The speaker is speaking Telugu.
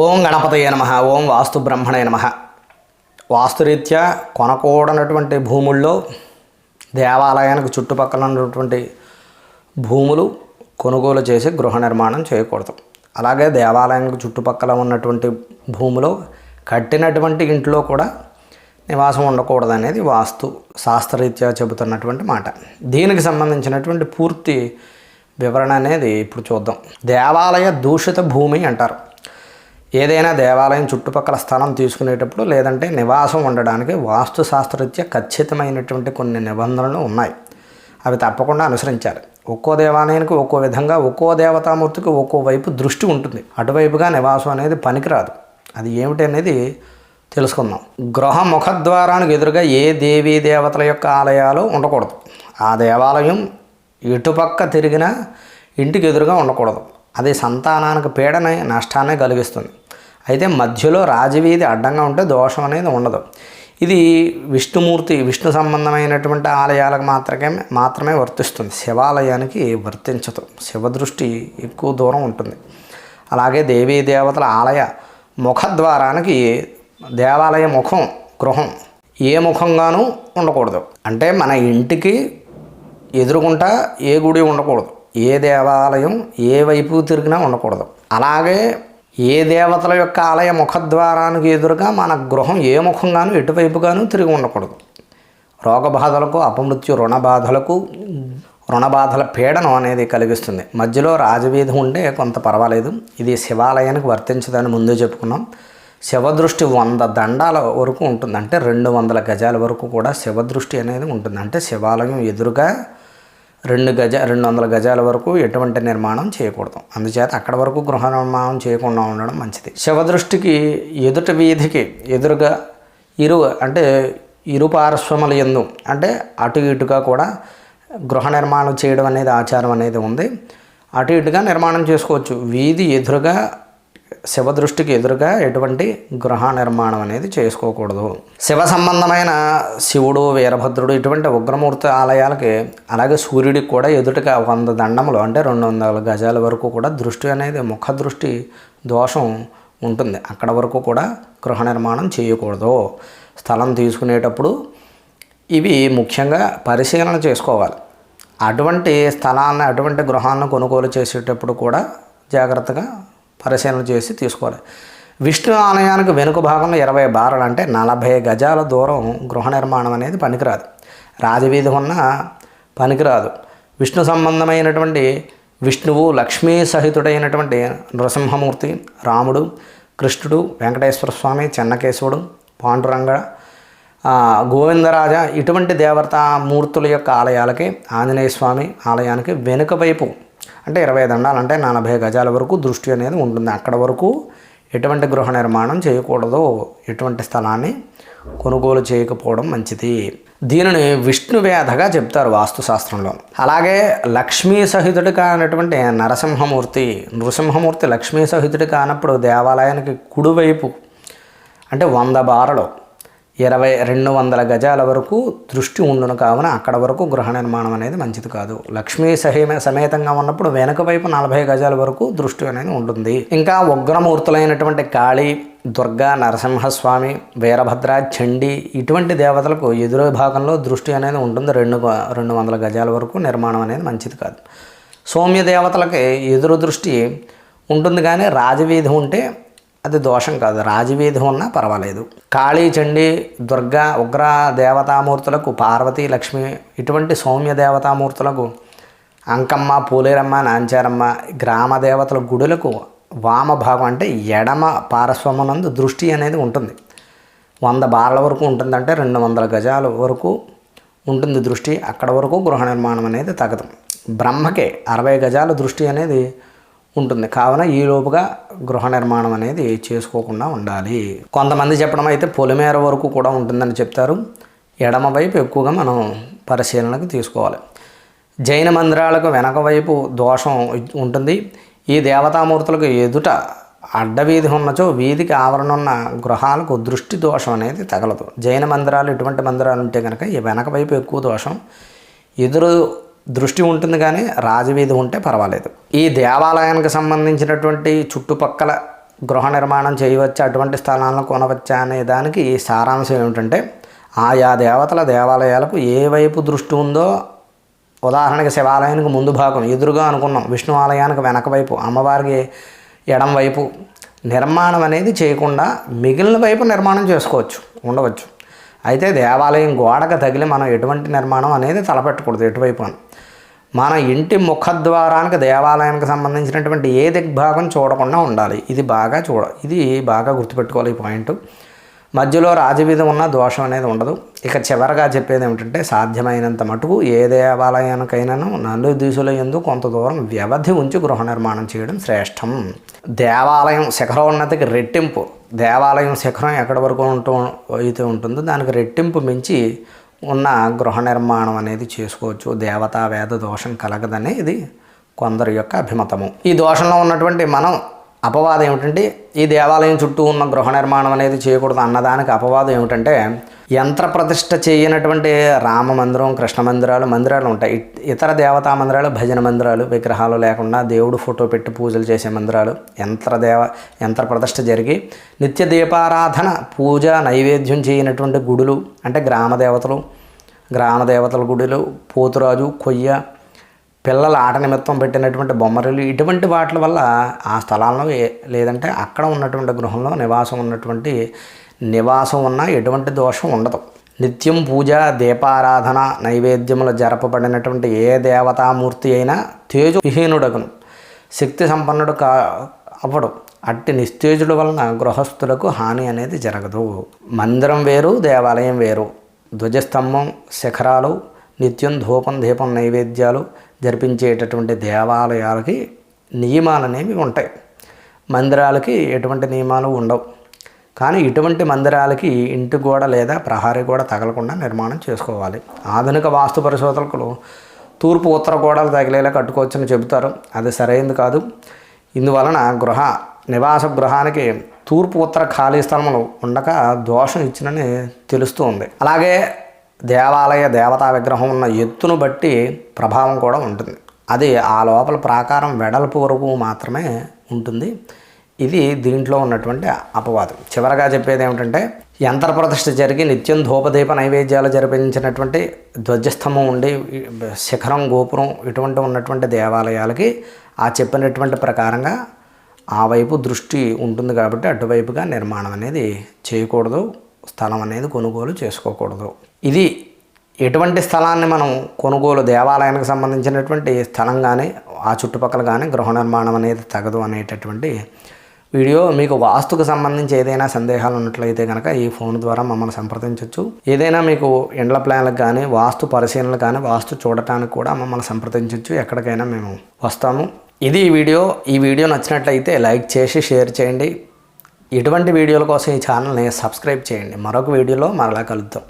ఓం గణపతయ నమ ఓం వాస్తు బ్రహ్మణయ నమ. వాస్తురీత్యా కొనకూడనటువంటి భూముల్లో దేవాలయానికి చుట్టుపక్కల ఉన్నటువంటి భూములు కొనుగోలు చేసి గృహ నిర్మాణం చేయకూడదు. అలాగే దేవాలయానికి చుట్టుపక్కల ఉన్నటువంటి భూములో కట్టినటువంటి ఇంట్లో కూడా నివాసం ఉండకూడదు అనేది వాస్తు శాస్త్రరీత్యా చెబుతున్నటువంటి మాట. దీనికి సంబంధించినటువంటి పూర్తి వివరణ అనేది ఇప్పుడు చూద్దాం. దేవాలయ దూషిత భూమి అంటారు. ఏదైనా దేవాలయం చుట్టుపక్కల స్థలం తీసుకునేటప్పుడు లేదంటే నివాసం ఉండడానికి వాస్తు శాస్త్రరీత్యా ఖచ్చితమైనటువంటి కొన్ని నిబంధనలు ఉన్నాయి. అవి తప్పకుండా అనుసరించాలి. ఒక్కో దేవాలయానికి ఒక్కో విధంగా ఒక్కో దేవతామూర్తికి ఒక్కో వైపు దృష్టి ఉంటుంది. అటువైపుగా నివాసం అనేది పనికిరాదు. అది ఏమిటి అనేది తెలుసుకుందాం. గృహ ముఖద్వారానికి ఎదురుగా ఏ దేవీ దేవతల యొక్క ఆలయాలు ఉండకూడదు. ఆ దేవాలయం ఇటుపక్క తిరిగినా ఇంటికి ఎదురుగా ఉండకూడదు. అది సంతానానికి పీడని నష్టాన్ని కలిగిస్తుంది. అయితే మధ్యలో రాజవీధి అడ్డంగా ఉంటే దోషం అనేది ఉండదు. ఇది విష్ణుమూర్తి విష్ణు సంబంధమైనటువంటి ఆలయాలకు మాత్రమే మాత్రమే వర్తిస్తుంది. శివాలయానికి వర్తించదు. శివదృష్టి ఎక్కువ దూరం ఉంటుంది. అలాగే దేవీ దేవతల ఆలయ ముఖద్వారానికి దేవాలయ ముఖం గృహం ఏ ముఖంగానూ ఉండకూడదు. అంటే మన ఇంటికి ఎదురుకుంటా ఏ గుడి ఉండకూడదు. ఏ దేవాలయం ఏ వైపు తిరిగినా ఉండకూడదు. అలాగే ఏ దేవతల యొక్క ఆలయ ముఖద్వారానికి ఎదురుగా మన గృహం ఏ ముఖంగానూ ఎటువైపుగానూ తిరిగి ఉండకూడదు. రోగబాధలకు అపమృత్యు రుణ బాధలకు రుణ బాధల పీడనం అనేది కలిగిస్తుంది. మధ్యలో రాజవీధి ఉంటే కొంత పర్వాలేదు. ఇది శివాలయానికి వర్తించదని ముందే చెప్పుకున్నాం. శివదృష్టి వంద దండాల వరకు ఉంటుంది. అంటే రెండు వందల గజాల వరకు కూడా శివదృష్టి అనేది ఉంటుంది. అంటే శివాలయం ఎదురుగా రెండు గజ రెండు వందల గజాల వరకు ఎటువంటి నిర్మాణం చేయకూడదు. అందుచేత అక్కడ వరకు గృహ నిర్మాణం చేయకుండా ఉండడం మంచిది. శవదృష్టికి ఎదుట వీధికి ఎదురుగా ఇరు అంటే ఇరు పార్శ్వముల ఎందు అంటే అటు ఇటుగా కూడా గృహ నిర్మాణం చేయడం అనేది ఆచారం అనేది ఉంది. అటు ఇటుగా నిర్మాణం చేసుకోవచ్చు. వీధి ఎదురుగా శివదృష్టికి ఎదురుగా ఎటువంటి గృహ నిర్మాణం అనేది చేసుకోకూడదు. శివ సంబంధమైన శివుడు వీరభద్రుడు ఇటువంటి ఉగ్రమూర్తి ఆలయాలకి అలాగే సూర్యుడికి కూడా ఎదుటిగా వంద దండములు అంటే రెండు వందల గజాల వరకు కూడా దృష్టి అనేది ముఖ దృష్టి దోషం ఉంటుంది. అక్కడ వరకు కూడా గృహ నిర్మాణం చేయకూడదు. స్థలం తీసుకునేటప్పుడు ఇవి ముఖ్యంగా పరిశీలన చేసుకోవాలి. అటువంటి స్థలాన్ని అటువంటి గృహాలను కొనుగోలు చేసేటప్పుడు కూడా జాగ్రత్తగా పరిశీలన చేసి తీసుకోవాలి. విష్ణు ఆలయానికి వెనుక భాగంలో ఇరవై బారలు అంటే నలభై గజాల దూరం గృహ నిర్మాణం అనేది పనికిరాదు. రాజవీధి ఉన్న పనికిరాదు. విష్ణు సంబంధమైనటువంటి విష్ణువు లక్ష్మీ సహితుడైనటువంటి నృసింహమూర్తి రాముడు కృష్ణుడు వెంకటేశ్వర స్వామి చెన్నకేశవుడు పాండురంగ గోవిందరాజ ఇటువంటి దేవతా మూర్తుల యొక్క ఆలయాలకి ఆంజనేయ స్వామి ఆలయానికి వెనుక వైపు అంటే ఇరవై దండాలు అంటే నలభై గజాల వరకు దృష్టి అనేది ఉంటుంది. అక్కడ వరకు ఎటువంటి గృహ నిర్మాణం చేయకూడదు. ఎటువంటి స్థలాన్ని కొనుగోలు చేయకపోవడం మంచిది. దీనిని విష్ణువేధగా చెప్తారు వాస్తుశాస్త్రంలో. అలాగే లక్ష్మీ సహితుడు కానటువంటి నరసింహమూర్తి నృసింహమూర్తి లక్ష్మీ సహితుడు కానప్పుడు దేవాలయానికి కుడివైపు అంటే వంద బారలు ఇరవై రెండు వందల గజాల వరకు దృష్టి ఉండును కావున అక్కడ వరకు గృహ నిర్మాణం అనేది మంచిది కాదు. లక్ష్మీ సహేమ సమేతంగా ఉన్నప్పుడు వెనుక వైపు నలభై గజాల వరకు దృష్టి అనేది ఉంటుంది. ఇంకా ఉగ్రమూర్తులైనటువంటి కాళీ దుర్గా నరసింహస్వామి వీరభద్ర చండి ఇటువంటి దేవతలకు ఎదురు భాగంలో దృష్టి అనేది ఉంటుంది. రెండు రెండు వందల గజాల వరకు నిర్మాణం అనేది మంచిది కాదు. సౌమ్య దేవతలకి ఎదురు దృష్టి ఉంటుంది కానీ రాజవీధి ఉంటే అది దోషం కాదు. రాజవీధి ఉన్నా పర్వాలేదు. కాళీ చండి దుర్గా ఉగ్ర దేవతామూర్తులకు పార్వతీ లక్ష్మి ఇటువంటి సౌమ్య దేవతామూర్తులకు అంకమ్మ పూలేరమ్మ నాంచారమ్మ గ్రామ దేవతల గుడులకు వామ భాగం అంటే ఎడమ పార్శ్వమునందు దృష్టి అనేది ఉంటుంది. వంద బార్ల వరకు ఉంటుందంటే రెండు వందల గజాల వరకు ఉంటుంది దృష్టి. అక్కడ వరకు గృహ నిర్మాణం అనేది తగదు. బ్రహ్మకే అరవై గజాల దృష్టి అనేది ఉంటుంది. కావున ఈ లోపుగా గృహ నిర్మాణం అనేది చేసుకోకుండా ఉండాలి. కొంతమంది చెప్పడం అయితే పొలిమేర వరకు కూడా ఉంటుందని చెప్తారు. ఎడమ వైపు ఎక్కువగా మనం పరిశీలనకు తీసుకోవాలి. జైన మందిరాలకు వెనక వైపు దోషం ఉంటుంది. ఈ దేవతామూర్తులకు ఎదుట అడ్డవీధి ఉన్నచో వీధికి ఆవరణ ఉన్న గృహాలకు దృష్టి దోషం అనేది తగలదు. జైన మందిరాలు ఇటువంటి మందిరాలు ఉంటే కనుక ఈ వెనక వైపు ఎక్కువ దోషం. ఎదురు దృష్టి ఉంటుంది కానీ రాజవీధి ఉంటే పర్వాలేదు. ఈ దేవాలయానికి సంబంధించినటువంటి చుట్టుపక్కల గృహ నిర్మాణం చేయవచ్చా అటువంటి స్థలాలను కొనవచ్చా అనే దానికి సారాంశం ఏమిటంటే ఆయా దేవతల దేవాలయాలకు ఏ వైపు దృష్టి ఉందో ఉదాహరణకి శివాలయానికి ముందు భాగం ఎదురుగా అనుకున్నాం విష్ణు ఆలయానికి వెనక వైపు అమ్మవారికి ఎడం వైపు నిర్మాణం అనేది చేయకుండా మిగిలిన వైపు నిర్మాణం చేసుకోవచ్చు ఉండవచ్చు. అయితే దేవాలయం గోడకు తగిలి మనం ఎటువంటి నిర్మాణం అనేది తలపెట్టకూడదు ఎటువైపు అని. మన ఇంటి ముఖద్వారానికి దేవాలయానికి సంబంధించినటువంటి ఏ దిగ్భాగం చూడకుండా ఉండాలి. ఇది బాగా చూడ ఇది బాగా గుర్తుపెట్టుకోవాలి ఈ పాయింట్. మధ్యలో రాజవీధి ఉన్న దోషం అనేది ఉండదు. ఇక చివరగా చెప్పేది ఏమిటంటే సాధ్యమైనంత మటుకు ఏ దేవాలయానికైనాను నలు దిశల ఎందు కొంత దూరం వ్యవధి ఉంచి గృహ నిర్మాణం చేయడం శ్రేష్టం. దేవాలయం శిఖరోన్నతికి రెట్టింపు. దేవాలయం శిఖరం ఎక్కడి వరకు ఉంటూ అయితే ఉంటుందో. దానికి రెట్టింపు మించి ఉన్న గృహ నిర్మాణం అనేది చేసుకోవచ్చు. దేవతా వేద దోషం కలగదనే ఇది కొందరి యొక్క అభిమతము. ఈ దోషంలో ఉన్నటువంటి మనం అపవాదం ఏమిటంటే ఈ దేవాలయం చుట్టూ ఉన్న గృహ నిర్మాణం అనేది చేయకూడదు అన్నదానికి అపవాదం ఏమిటంటే యంత్ర ప్రతిష్ట చేయనటువంటి రామ మందిరం కృష్ణ మందిరాలు మందిరాలు ఉంటాయి. ఇతర దేవతా మందిరాలు భజన మందిరాలు విగ్రహాలు లేకుండా దేవుడు ఫోటో పెట్టి పూజలు చేసే మందిరాలు యంత్ర దేవ యంత్ర ప్రతిష్ఠ జరిగి నిత్య దీపారాధన పూజ నైవేద్యం చేయనటువంటి గుడులు అంటే గ్రామ దేవతలు గ్రామ దేవతల గుడులు పోతురాజు కొయ్య పిల్లల ఆట నిమిత్తం పెట్టినటువంటి బొమ్మరిలు ఇటువంటి వాటి వల్ల ఆ స్థలాలను లేదంటే అక్కడ ఉన్నటువంటి గృహంలో నివాసం ఉన్నటువంటి నివాసం ఉన్న ఎటువంటి దోషం ఉండదు. నిత్యం పూజ దీపారాధన నైవేద్యములు జరపబడినటువంటి ఏ దేవతామూర్తి అయినా తేజవిహీనుడగును. శక్తి సంపన్నుడు కా అవ్వడు. అట్టి నిస్తేజుల వలన గృహస్థులకు హాని అనేది జరగదు. మందిరం వేరు దేవాలయం వేరు. ధ్వజస్తంభం శిఖరాలు నిత్యం ధూపం దీపం నైవేద్యాలు జరిపించేటటువంటి దేవాలయాలకి నియమాలు అనేవి ఉంటాయి. మందిరాలకి ఎటువంటి నియమాలు ఉండవు. కానీ ఇటువంటి మందిరాలకి ఇంటి గోడ లేదా ప్రహారీ గోడ తగలకుండా నిర్మాణం చేసుకోవాలి. ఆధునిక వాస్తు పరిశోధకులు తూర్పు ఉత్తర గోడలు తగిలేలా కట్టుకోవచ్చని చెబుతారు. అది సరైనది కాదు. ఇందువలన గృహ నివాస గృహానికి తూర్పు ఉత్తర ఖాళీ స్థలములు ఉండక దోషం ఇచ్చినని తెలుస్తూ ఉంది. అలాగే దేవాలయ దేవతా విగ్రహం ఉన్న ఎత్తును బట్టి ప్రభావం కూడా ఉంటుంది. అది ఆ లోపల ప్రాకారం వెడల్పు వరకు మాత్రమే ఉంటుంది. ఇది దీంట్లో ఉన్నటువంటి అపవాదం. చివరగా చెప్పేది ఏమిటంటే యంత్రప్రతిష్ఠ జరిగి నిత్యం ధూపదీప నైవేద్యాలు జరిపించినటువంటి ధ్వజస్తంభం ఉండి శిఖరం గోపురం ఇటువంటి ఉన్నటువంటి దేవాలయాలకి ఆ చెప్పినటువంటి ప్రకారంగా ఆ వైపు దృష్టి ఉంటుంది కాబట్టి అటువైపుగా నిర్మాణం అనేది చేయకూడదు. స్థలం అనేది కొనుగోలు చేసుకోకూడదు. ఇది ఎటువంటి స్థలాన్ని మనం కొనుగోలు దేవాలయానికి సంబంధించినటువంటి స్థలం కానీ ఆ చుట్టుపక్కల కానీ గృహ నిర్మాణం అనేది తగదు అనేటటువంటి వీడియో మీకు వాస్తుకు సంబంధించి ఏదైనా సందేహాలు ఉన్నట్లయితే కనుక ఈ ఫోన్ ద్వారా మమ్మల్ని సంప్రదించవచ్చు ఏదైనా మీకు ఇండ్ల ప్లాన్లకు కానీ వాస్తు పరిశీలనలు కానీ వాస్తు చూడటానికి కూడా మమ్మల్ని సంప్రదించవచ్చు ఎక్కడికైనా మేము వస్తాము. ఇది ఈ వీడియో. ఈ వీడియో నచ్చినట్లయితే లైక్ చేసి షేర్ చేయండి. ఇటువంటి వీడియోల కోసం ఈ ఛానల్ని సబ్స్క్రైబ్ చేయండి. మరొక వీడియోలో మరలా కలుద్దాం.